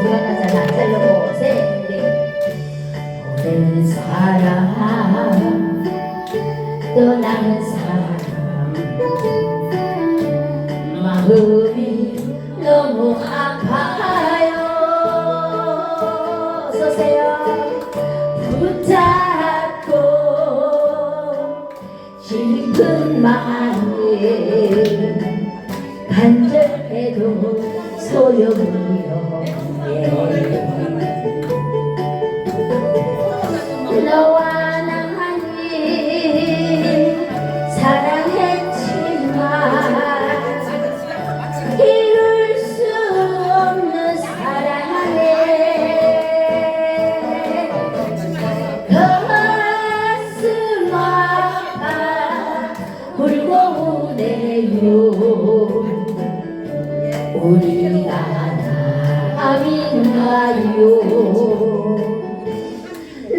불안하잖아 안 살려고 세 오랜 사람 떠나는 사람 마음이 너무 아파요 서세요. 붙잡고 슬픈 마음에 간절해도 소용이요 너와 나만이 사랑했지만 이룰 수 없는 사랑에 가슴 아파 울고 우네요. 우리가 남인가요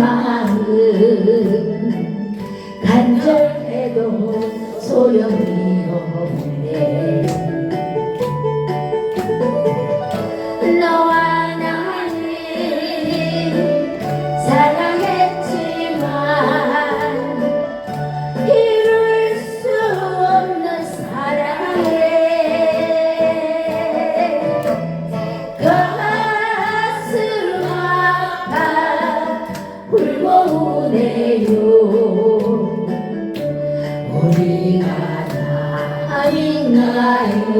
마음 간절해도 소용이 없네 우네요 우리가 남인가요